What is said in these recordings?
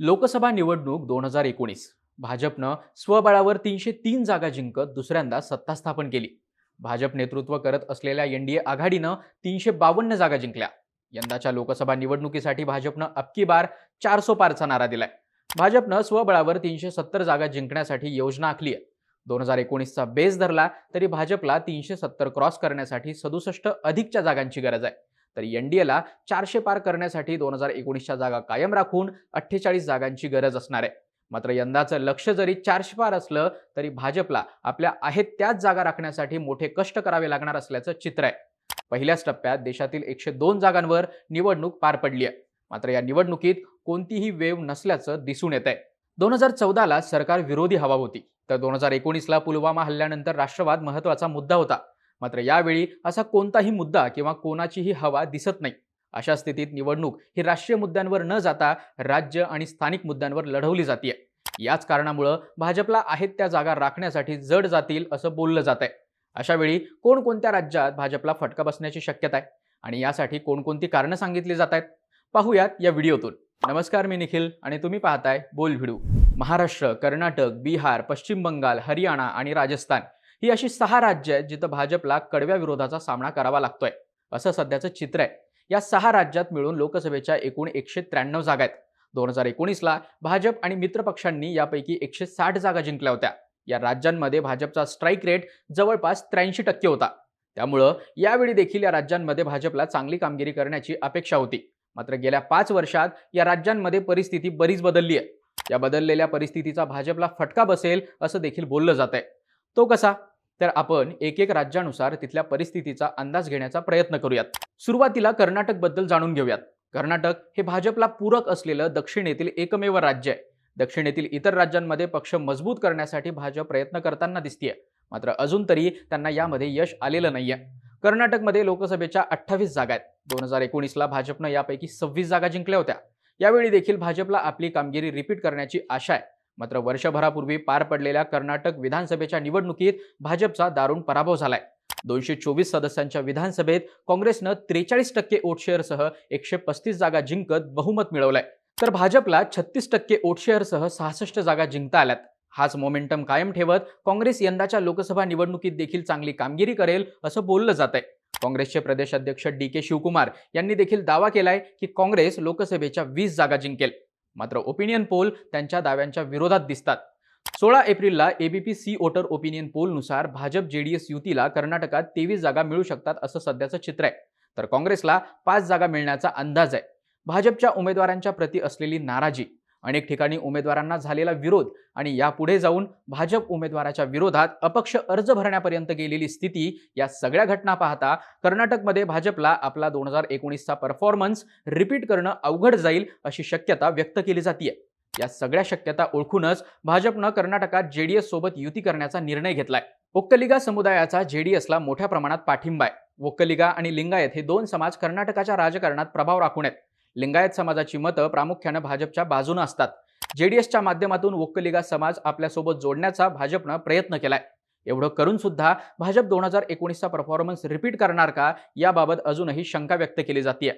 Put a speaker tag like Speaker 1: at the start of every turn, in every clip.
Speaker 1: लोकसभा निवडणूक दोन हजार एकोणीस. भाजपनं स्वबळावर तीनशे तीन जागा जिंकत दुसऱ्यांदा सत्ता स्थापन केली. भाजप नेतृत्व करत असलेल्या एनडीए आघाडीनं तीनशे बावन्न जागा जिंकल्या. यंदाच्या लोकसभा निवडणुकीसाठी भाजपनं अबकी बार चारसो पारचा नारा दिलाय. भाजपनं स्वबळावर तीनशे सत्तर जागा जिंकण्यासाठी योजना आखली आहे. दोन हजार एकोणीसचा बेस धरला तरी भाजपला तीनशे सत्तर क्रॉस करण्यासाठी सदुसष्ट अधिकच्या जागांची गरज आहे. तर एनडीएला चारशे पार करण्यासाठी दोन हजार एकोणीसच्या जागा कायम राखून अठ्ठेचाळीस जागांची गरज असणार आहे. मात्र यंदाचं लक्ष जरी चारशे पार असलं तरी भाजपला आपल्या आहेत त्याच जागा राखण्यासाठी मोठे कष्ट करावे लागणार असल्याचं चित्र आहे. पहिल्याच टप्प्यात देशातील एकशे दोन जागांवर निवडणूक पार पडली आहे मात्र या निवडणुकीत कोणतीही वेव नसल्याचं दिसून येत आहे दोन हजार चौदाला सरकार विरोधी हवा होती. तर दोन हजार एकोणीसला पुलवामा हल्ल्यानंतर राष्ट्रवाद महत्त्वाचा मुद्दा होता. मात्र यावेळी असा कोणताही मुद्दा किंवा कोणाचीही हवा दिसत नाही. अशा स्थितीत निवडणूक ही राष्ट्रीय मुद्द्यांवर न जाता राज्य आणि स्थानिक मुद्द्यांवर लढवली जाते याच कारणामुळं भाजपला आहेत त्या जागा राखण्यासाठी जड जातील असं बोललं जात आहे अशा वेळी कोणकोणत्या राज्यात भाजपला फटका बसण्याची शक्यता आहे? आणि यासाठी कोणकोणती कारणं सांगितली जात आहेत? पाहूयात या व्हिडिओतून. नमस्कार मी निखिल आणि तुम्ही पाहताय बोल व्हिडिओ महाराष्ट्र कर्नाटक बिहार पश्चिम बंगाल हरियाणा आणि राजस्थान. ही अशी सहा राज्य आहेत जिथं भाजपला कडव्या विरोधाचा सामना करावा लागतोय असं सध्याचं चित्र आहे. या सहा राज्यात मिळून लोकसभेच्या एकूण एकशे त्र्याण्णव जागा आहेत. दोन हजार एकोणीसला भाजप आणि मित्रपक्षांनी यापैकी एकशे साठ जागा जिंकल्या होत्या. या राज्यांमध्ये भाजपचा स्ट्राईक रेट जवळपास त्र्याऐंशी टक्के होता. त्यामुळं यावेळी देखील या राज्यांमध्ये भाजपला चांगली कामगिरी करण्याची अपेक्षा होती. मात्र गेल्या पाच वर्षात या राज्यांमध्ये परिस्थिती बरीच बदलली आहे. या बदललेल्या परिस्थितीचा भाजपला फटका बसेल असं देखील बोललं जात आहे तो कसा? तर आपण एक एक राज्यानुसार तिथल्या परिस्थितीचा अंदाज घेण्याचा प्रयत्न करूयात. सुरुवातीला कर्नाटकबद्दल जाणून घेऊयात. कर्नाटक हे भाजपला पूरक असलेलं दक्षिणेतील एकमेव राज्य आहे. दक्षिणेतील इतर राज्यांमध्ये पक्ष मजबूत करण्यासाठी भाजप प्रयत्न करताना दिसतीये. मात्र अजून तरी त्यांना यामध्ये यश आलेलं नाहीये. कर्नाटकमध्ये लोकसभेच्या अठ्ठावीस जागा आहेत. दोन हजार एकोणीसला भाजपनं यापैकी सव्वीस जागा जिंकल्या होत्या. यावेळी देखील भाजपला आपली कामगिरी रिपीट करण्याची आशा आहे. मात्र वर्षभरापूर्वी पार पडलेल्या कर्नाटक विधानसभेच्या निवडणुकीत भाजपचा दारुण पराभव झालाय. दोनशे चोवीस सदस्यांच्या विधानसभेत काँग्रेसनं त्रेचाळीस टक्के ओटशेअरसह शेअरसह एकशे पस्तीस जागा जिंकत बहुमत मिळवलंय. तर भाजपला छत्तीस टक्के ओटशेअरसह शेअरसह सहासष्ट जागा जिंकता आल्यात. हाच मोमेंटम कायम ठेवत काँग्रेस यंदाच्या लोकसभा निवडणुकीत देखील चांगली कामगिरी करेल असं बोललं जात आहे काँग्रेसचे प्रदेश अध्यक्ष डी के शिवकुमार यांनी देखील दावा केलाय की काँग्रेस लोकसभेच्या वीस जागा जिंकेल. मात्र ओपिनियन पोल त्यांच्या दाव्यांच्या विरोधात दिसतात. सोळा एप्रिलला एबीपी सी ओटर ओपिनियन पोलनुसार भाजप जेडीएस युतीला कर्नाटकात तेवीस जागा मिळू शकतात असं सध्याचं चित्र आहे. तर काँग्रेसला पाच जागा मिळण्याचा अंदाज आहे. भाजपच्या उमेदवारांच्या प्रती असलेली नाराजी अनेक ठिकाणी उमेदवारांना झालेला विरोध आणि यापुढे जाऊन भाजप उमेदवाराच्या विरोधात अपक्ष अर्ज भरण्यापर्यंत गेलेली स्थिती या सगळ्या घटना पाहता कर्नाटकमध्ये भाजपला आपला दोन हजार एकोणीसचा परफॉर्मन्स रिपीट करणं अवघड जाईल अशी शक्यता व्यक्त केली जाते या सगळ्या शक्यता ओळखूनच भाजपनं कर्नाटकात जेडीएस सोबत युती करण्याचा निर्णय घेतलाय. ओक्कलिगा समुदायाचा जेडीएसला मोठ्या प्रमाणात पाठिंबा आहे. ओक्कलिगा आणि लिंगायत हे दोन समाज कर्नाटकाच्या राजकारणात प्रभाव राखून आहेत. लिंगायत समाजाची मतं प्रामुख्यानं भाजपच्या बाजूनं असतात. जेडीएसच्या माध्यमातून वोक्कलिगा समाज आपल्यासोबत जोडण्याचा भाजपनं प्रयत्न केलाय. एवढं करून सुद्धा भाजप दोन हजार एकोणीसचा परफॉर्मन्स रिपीट करणार का? याबाबत अजूनही शंका व्यक्त केली जाते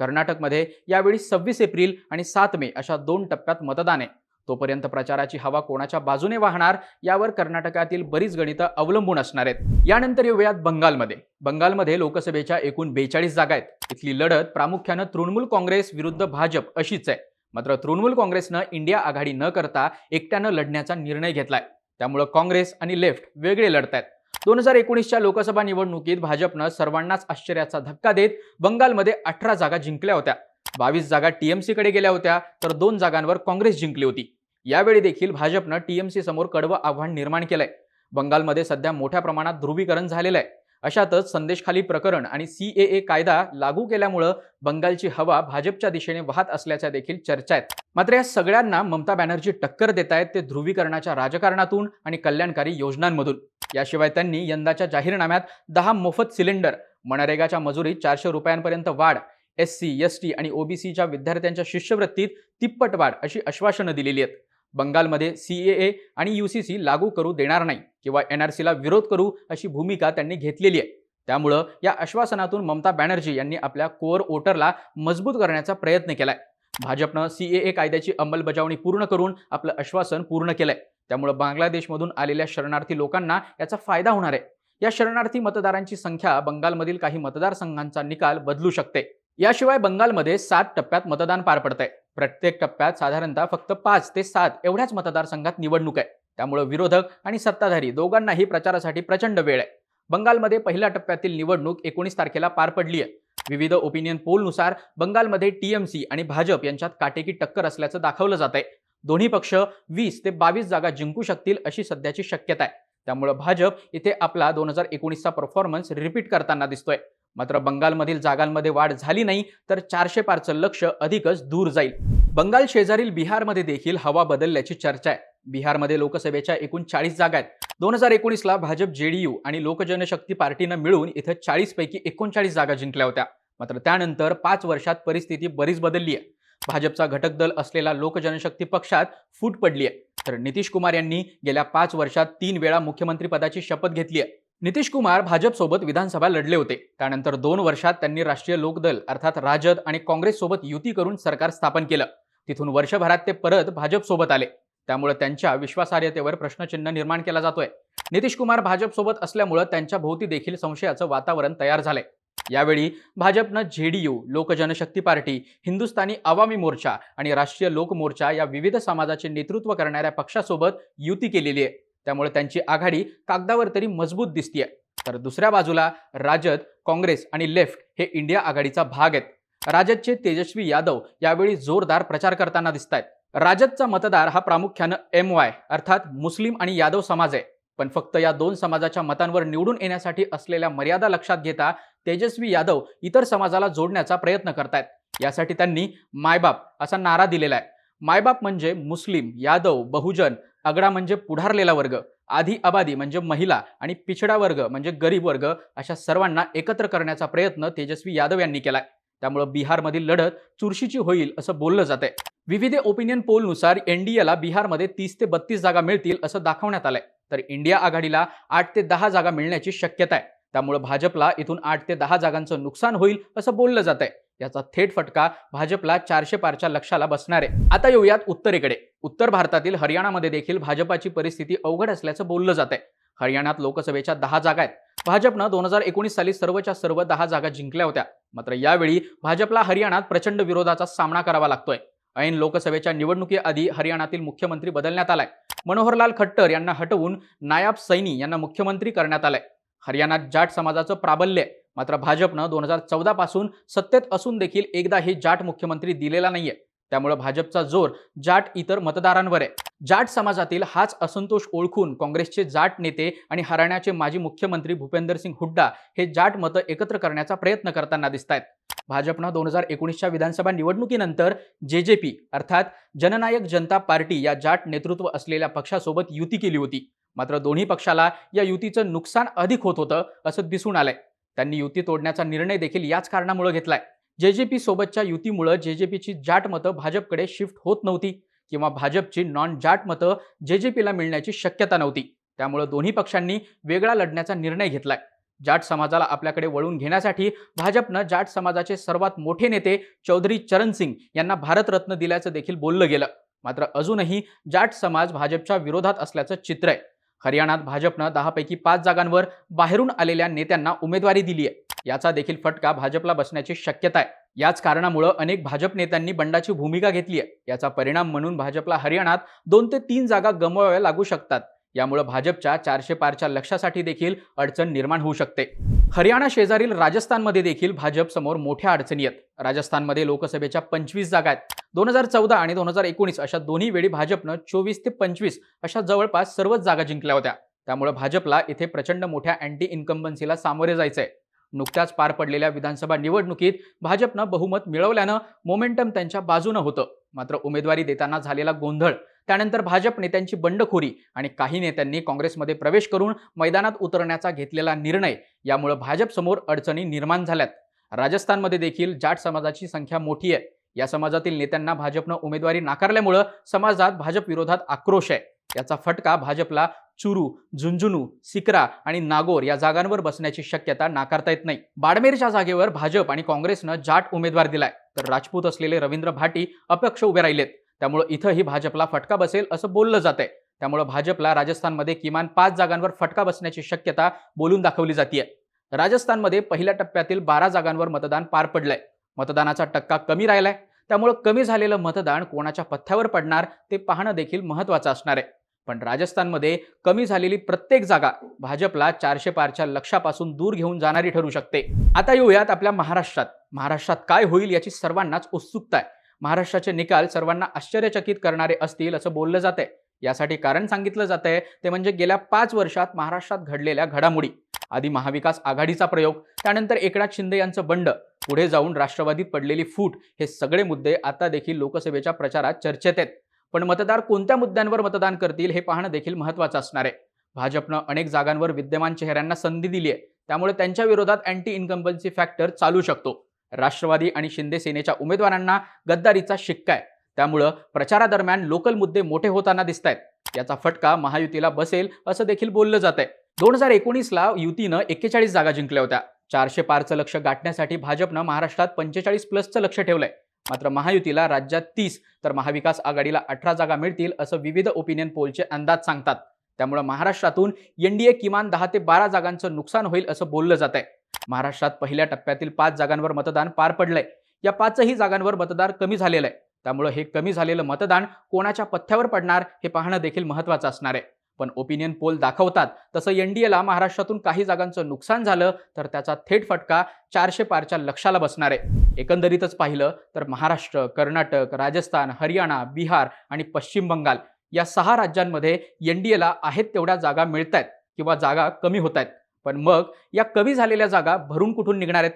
Speaker 1: कर्नाटकमध्ये यावेळी सव्वीस एप्रिल आणि सात मे अशा दोन टप्प्यात मतदान आहे. तोपर्यंत प्रचाराची हवा कोणाच्या बाजूने वाहणार यावर कर्नाटकातील बरीच गणितं अवलंबून असणार आहेत. यानंतर येऊयात बंगालमध्ये. बंगालमध्ये लोकसभेच्या एकूण बेचाळीस जागा आहेत. इथली लढत प्रामुख्यानं तृणमूल काँग्रेस विरुद्ध भाजप अशीच आहे. मात्र तृणमूल काँग्रेसनं इंडिया आघाडी न करता एकट्यानं लढण्याचा निर्णय घेतलाय. त्यामुळं काँग्रेस आणि लेफ्ट वेगळे लढत आहेत दोन हजार एकोणीसच्या लोकसभा निवडणुकीत भाजपनं सर्वांनाच आश्चर्याचा धक्का देत बंगालमध्ये अठरा जागा जिंकल्या होत्या. बावीस जागा टीएमसीकडे गेल्या होत्या तर दोन जागांवर काँग्रेस जिंकली होती. यावेळी देखील भाजपनं टीएमसी समोर कडवं आव्हान निर्माण केलंय. बंगालमध्ये सध्या मोठ्या प्रमाणात ध्रुवीकरण झालेलं आहे. अशातच संदेशखाली प्रकरण आणि सीएए कायदा लागू केल्यामुळं बंगालची हवा भाजपच्या दिशेने वाहत असल्याच्या देखील चर्चा आहेत. मात्र या सगळ्यांना ममता बॅनर्जी टक्कर देत आहेत ते ध्रुवीकरणाच्या राजकारणातून आणि कल्याणकारी योजनांमधून. याशिवाय त्यांनी यंदाच्या जाहीरनाम्यात दहा मोफत सिलेंडर मनरेगाच्या मजुरीत चारशे रुपयांपर्यंत वाढ एस सी एस टी आणि ओबीसीच्या विद्यार्थ्यांच्या शिष्यवृत्तीत तिप्पट वाढ अशी आश्वासनं दिलेली आहेत. बंगालमध्ये सीएए आणि यू सी सी लागू करू देणार नाही किंवा एन आर सीला विरोध करू अशी भूमिका त्यांनी घेतलेली आहे. त्यामुळं या आश्वासनातून ममता बॅनर्जी यांनी आपल्या कोअर वोटरला मजबूत करण्याचा प्रयत्न केलाय. भाजपनं सीएए कायद्याची अंमलबजावणी पूर्ण करून आपलं आश्वासन पूर्ण केलंय. त्यामुळं बांगलादेशमधून आलेल्या शरणार्थी लोकांना याचा फायदा होणार आहे. या शरणार्थी मतदारांची संख्या बंगालमधील काही मतदारसंघांचा निकाल बदलू शकते. याशिवाय बंगालमध्ये सात टप्प्यात मतदान पार पडतंय. प्रत्येक टप्प्यात साधारणतः फक्त पाच ते सात एवढ्याच मतदारसंघात निवडणूक आहे. त्यामुळे विरोधक आणि सत्ताधारी दोघांनाही प्रचारासाठी प्रचंड वेळ आहे. बंगालमध्ये पहिल्या टप्प्यातील निवडणूक एकोणीस तारखेला पार पडली आहे. विविध ओपिनियन पोलनुसार बंगालमध्ये टीएमसी आणि भाजप यांच्यात काटेकी टक्कर असल्याचं दाखवलं जात आहे दोन्ही पक्ष वीस ते बावीस जागा जिंकू शकतील अशी सध्याची शक्यता आहे. त्यामुळे भाजप इथे आपला दोन हजार एकोणीसचा परफॉर्मन्स रिपीट करताना दिसतोय. मात्र बंगालमधील जागांमध्ये वाढ झाली नाही तर चारशे पारचं लक्ष अधिकच दूर जाईल. बंगाल शेजारील बिहारमध्ये देखील हवा बदलल्याची चर्चा आहे. बिहारमध्ये लोकसभेच्या एकूण चाळीस जागा आहेत. दोन हजार एकोणीसला भाजप जेडीयू आणि लोकजनशक्ती पार्टीनं मिळून इथं चाळीसपैकी एकोणचाळीस जागा जिंकल्या होत्या. मात्र त्यानंतर पाच वर्षात परिस्थिती बरीच बदलली आहे. भाजपचा घटक दल असलेला लोकजनशक्ती पक्षात फूट पडली आहे. तर नितीश कुमार यांनी गेल्या पाच वर्षात तीन वेळा मुख्यमंत्रीपदाची शपथ घेतली आहे. नितीश कुमार भाजपसोबत विधानसभा लढले होते. त्यानंतर दोन वर्षात त्यांनी राष्ट्रीय लोकदल अर्थात राजद आणि काँग्रेससोबत युती करून सरकार स्थापन केलं. तिथून वर्षभरात ते परत भाजपसोबत आले. त्यामुळे त्यांच्या विश्वासार्हतेवर प्रश्नचिन्ह निर्माण केला जातोय. नितीश कुमार भाजपसोबत असल्यामुळे त्यांच्या भोवती देखील संशयाचं वातावरण तयार झालंय. यावेळी भाजपनं जेडीयू लोकजनशक्ती पार्टी हिंदुस्थानी आवामी मोर्चा आणि राष्ट्रीय लोक मोर्चा या विविध समाजाचे नेतृत्व करणाऱ्या पक्षासोबत युती केलेली आहे. त्यामुळे त्यांची आघाडी कागदावर तरी मजबूत दिसतीये. तर दुसऱ्या बाजूला राजद काँग्रेस आणि लेफ्ट हे इंडिया आघाडीचा भाग आहेत. राजदचे तेजस्वी यादव यावेळी जोरदार प्रचार करताना दिसत आहेत राजदचा मतदार हा प्रामुख्यानं एम वाय अर्थात मुस्लिम आणि यादव समाज आहे. पण फक्त या दोन समाजाच्या मतांवर निवडून येण्यासाठी असलेल्या मर्यादा लक्षात घेता तेजस्वी यादव इतर समाजाला जोडण्याचा प्रयत्न करतायत. यासाठी त्यांनी मायबाप असा नारा दिलेला आहे. मायबाप म्हणजे मुस्लिम यादव बहुजन अगडा म्हणजे पुढारलेला वर्ग आधी आबादी म्हणजे महिला आणि पिछडा वर्ग म्हणजे गरीब वर्ग अशा सर्वांना एकत्र करण्याचा प्रयत्न तेजस्वी यादव यांनी केलाय. त्यामुळे बिहारमधील लढत चुरशीची होईल असं बोललं जातंय. विविध ओपिनियन पोलनुसार एनडीएला बिहारमध्ये तीस ते बत्तीस जागा मिळतील असं दाखवण्यात आलंय. तर इंडिया आघाडीला आठ ते दहा जागा मिळण्याची शक्यता आहे त्यामुळे भाजपला इथून आठ ते दहा जागांचं नुकसान होईल असं बोललं जात आहे याचा थेट फटका भाजपला चारशे पारच्या लक्षाला बसणार. आहे आता येऊयात उत्तरेकडे. उत्तर भारतातील हरियाणामध्ये देखील भाजपाची परिस्थिती अवघड असल्याचं बोललं जात आहे हरियाणात लोकसभेच्या दहा जागा आहेत. भाजपनं दोन हजार एकोणीस साली सर्वच्या सर्व दहा जागा जिंकल्या होत्या. मात्र यावेळी भाजपला हरियाणात प्रचंड विरोधाचा सामना करावा लागतोय. ऐन लोकसभेच्या निवडणुकीआधी हरियाणातील मुख्यमंत्री बदलण्यात आलाय. मनोहरलाल खट्टर यांना हटवून नायाब सैनी यांना मुख्यमंत्री करण्यात आलाय. हरियाणात जाट समाजाचं प्राबल्य आहे. मात्र भाजपनं दोन हजार चौदा पासून सत्तेत असून देखील एकदा हे जाट मुख्यमंत्री दिलेला नाहीये. त्यामुळे भाजपचा जोर जाट इतर मतदारांवर आहे. जाट समाजातील हाच असंतोष ओळखून काँग्रेसचे जाट नेते आणि हरियाणाचे माजी मुख्यमंत्री भूपेंदर सिंग हुड्डा हे जाट मतं एकत्र करण्याचा प्रयत्न करताना दिसत आहेत भाजपनं दोन हजार एकोणीसच्या विधानसभा निवडणुकीनंतर जे जे पी अर्थात जननायक जनता पार्टी या जाट नेतृत्व असलेल्या पक्षासोबत युती केली होती. मात्र दोन्ही पक्षाला या युतीचं नुकसान अधिक होत होतं असं दिसून आलंय. त्यांनी युती तोडण्याचा निर्णय देखील याच कारणामुळे घेतलाय. जेजेपी सोबतच्या युतीमुळे पीची जाट मतं भाजपकडे शिफ्ट होत नव्हती किंवा भाजपची नॉन जाट मतं जे जे पीला मिळण्याची शक्यता नव्हती. त्यामुळे दोन्ही पक्षांनी वेगळा लढण्याचा निर्णय घेतलाय. जाट समाजाला आपल्याकडे वळून घेण्यासाठी भाजपनं जाट समाजाचे सर्वात मोठे नेते चौधरी चरण सिंग यांना भारतरत्न दिल्याचं देखील बोललं गेलं. मात्र अजूनही जाट समाज भाजपच्या विरोधात असल्याचं चित्र आहे. हरियाणात भाजपनं दहापैकी पाच जागांवर बाहेरून आलेल्या नेत्यांना उमेदवारी दिली आहे याचा देखील फटका भाजपला बसण्याची शक्यता आहे. याच कारणामुळं अनेक भाजप नेत्यांनी बंडाची भूमिका घेतली आहे याचा परिणाम म्हणून भाजपला हरियाणात दोन ते तीन जागा गमवाव्या लागू शकतात. यामुळं भाजपच्या चारशे पारच्या लक्षासाठी देखील अडचण निर्माण होऊ शकते. हरियाणा शेजारील राजस्थानमध्ये देखील भाजप समोर मोठ्या अडचणी आहेत. राजस्थानमध्ये लोकसभेच्या पंचवीस जागा आहेत. दोन हजार चौदा आणि दोन हजार एकोणीस अशा दोन्ही वेळी भाजपनं चोवीस ते पंचवीस अशा जवळपास सर्वच जागा जिंकल्या होत्या. त्यामुळे भाजपला इथे प्रचंड मोठ्या अँटी इन्कम्बन्सीला सामोरे जायचंय. नुकत्याच पार पडलेल्या विधानसभा निवडणुकीत भाजपनं बहुमत मिळवल्यानं मोमेंटम त्यांच्या बाजूनं होतं. मात्र उमेदवारी देताना झालेला गोंधळ त्यानंतर भाजप नेत्यांची बंडखोरी आणि काही नेत्यांनी काँग्रेसमध्ये प्रवेश करून मैदानात उतरण्याचा घेतलेला निर्णय यामुळे भाजपसमोर अडचणी निर्माण झाल्यात. राजस्थानमध्ये देखील जाट समाजाची संख्या मोठी आहे. या समाजातील नेत्यांना भाजपनं उमेदवारी नाकारल्यामुळं समाजात भाजप विरोधात आक्रोश आहे. याचा फटका भाजपला चुरू झुंझुनू सिकरा आणि नागोर या जागांवर बसण्याची शक्यता नाकारता येत नाही. बाडमेरच्या जागेवर भाजप आणि काँग्रेसनं जाट उमेदवार दिलाय. तर राजपूत असलेले रवींद्र भाटी अपक्ष उभे राहिलेत. त्यामुळे इथंही भाजपला फटका बसेल असं बोललं जातंय. त्यामुळे भाजपला राजस्थानमध्ये किमान पाच जागांवर फटका बसण्याची शक्यता बोलून दाखवली जाते राजस्थानमध्ये पहिल्या टप्प्यातील बारा जागांवर मतदान पार पडलंय. मतदानाचा टक्का कमी राहिलाय. त्यामुळं कमी झालेलं मतदान कोणाच्या पथ्यावर पडणार ते पाहणं देखील महत्त्वाचं असणार आहे. पण राजस्थानमध्ये कमी झालेली प्रत्येक जागा भाजपला चारशे पारच्या लक्षापासून दूर घेऊन जाणारी ठरू शकते. आता येऊयात आपल्या महाराष्ट्रात. महाराष्ट्रात काय होईल याची सर्वांनाच उत्सुकता आहे. महाराष्ट्राचे निकाल सर्वांना आश्चर्यचकित करणारे असतील असं बोललं जातंय यासाठी कारण सांगितलं जातंय ते म्हणजे गेल्या पाच वर्षात महाराष्ट्रात घडलेल्या घडामोडी. आधी महाविकास आघाडीचा प्रयोग त्यानंतर एकनाथ शिंदे यांचं बंड पुढे जाऊन राष्ट्रवादीत पडलेली फूट हे सगळे मुद्दे आता देखील लोकसभेच्या प्रचारात चर्चेत आहेत. पण मतदार कोणत्या मुद्द्यांवर मतदान करतील हे पाहणं देखील महत्वाचं असणार आहे. भाजपनं अनेक जागांवर विद्यमान चेहऱ्यांना संधी दिली आहे. त्यामुळे त्यांच्या विरोधात अँटी इन्कम्बन्सी फॅक्टर चालू शकतो. राष्ट्रवादी आणि शिंदे सेनेच्या उमेदवारांना गद्दारीचा शिक्का आहे. त्यामुळं प्रचारादरम्यान लोकल मुद्दे मोठे होताना दिसत आहेत याचा फटका महायुतीला बसेल असं देखील बोललं जात आहे दोन हजार एकोणीसला युतीनं एक्केचाळीस जागा जिंकल्या होत्या. चारशे पारचं लक्ष गाठण्यासाठी भाजपनं महाराष्ट्रात पंचेचाळीस प्लसचं लक्ष ठेवलंय. मात्र महायुतीला राज्यात तीस तर महाविकास आघाडीला अठरा जागा मिळतील असं विविध ओपिनियन पोलचे अंदाज सांगतात. त्यामुळे महाराष्ट्रातून एनडीए किमान दहा ते बारा जागांचं नुकसान होईल असं बोललं जात आहे महाराष्ट्रात पहिल्या टप्प्यातील पाच जागांवर मतदान पार पडलंय. या पाचही जागांवर मतदार कमी झालेलं आहे. त्यामुळे हे कमी झालेलं मतदान कोणाच्या पथ्यावर पडणार हे पाहणं देखील महत्वाचं असणार आहे. पण ओपिनियन पोल दाखवतात. तसं एनडीएला महाराष्ट्रातून काही जागांचं नुकसान झालं तर त्याचा थेट फटका चारशे पारच्या लक्षाला बसणार आहे. एकंदरीतच पाहिलं तर महाराष्ट्र कर्नाटक राजस्थान हरियाणा बिहार आणि पश्चिम बंगाल या सहा राज्यांमध्ये एनडीएला आहेत तेवढ्या जागा मिळत आहेत किंवा जागा कमी होत आहेत पण मग या कमी झालेल्या जागा भरून कुठून निघणार आहेत?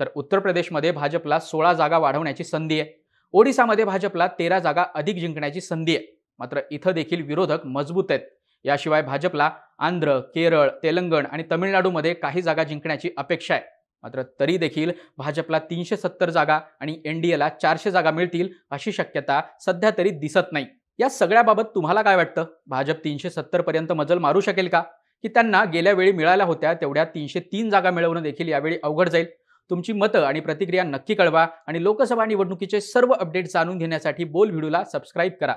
Speaker 1: तर उत्तर प्रदेशमध्ये भाजपला सोळा जागा वाढवण्याची संधी आहे. ओडिसामध्ये भाजपला तेरा जागा अधिक जिंकण्याची संधी आहे. मात्र इथं देखील विरोधक मजबूत आहेत. याशिवाय भाजपला आंध्र केरळ तेलंगण आणि तमिळनाडूमध्ये काही जागा जिंकण्याची अपेक्षा आहे. मात्र तरी देखील भाजपला तीनशे सत्तर जागा आणि एन डी एला चारशे जागा मिळतील अशी शक्यता सध्या तरी दिसत नाही. या सगळ्याबाबत तुम्हाला काय वाटतं? भाजप तीनशे सत्तरपर्यंत मजल मारू शकेल का? की त्यांना गेल्या वेळी मिळाल्या होत्या तेवढ्या तीनशे तीन जागा मिळवणं देखील यावेळी अवघड जाईल? तुमची मतं आणि प्रतिक्रिया नक्की कळवा आणि लोकसभा निवडणुकीचे सर्व अपडेट जाणून घेण्यासाठी बोल व्हिडिओला सबस्क्राईब करा.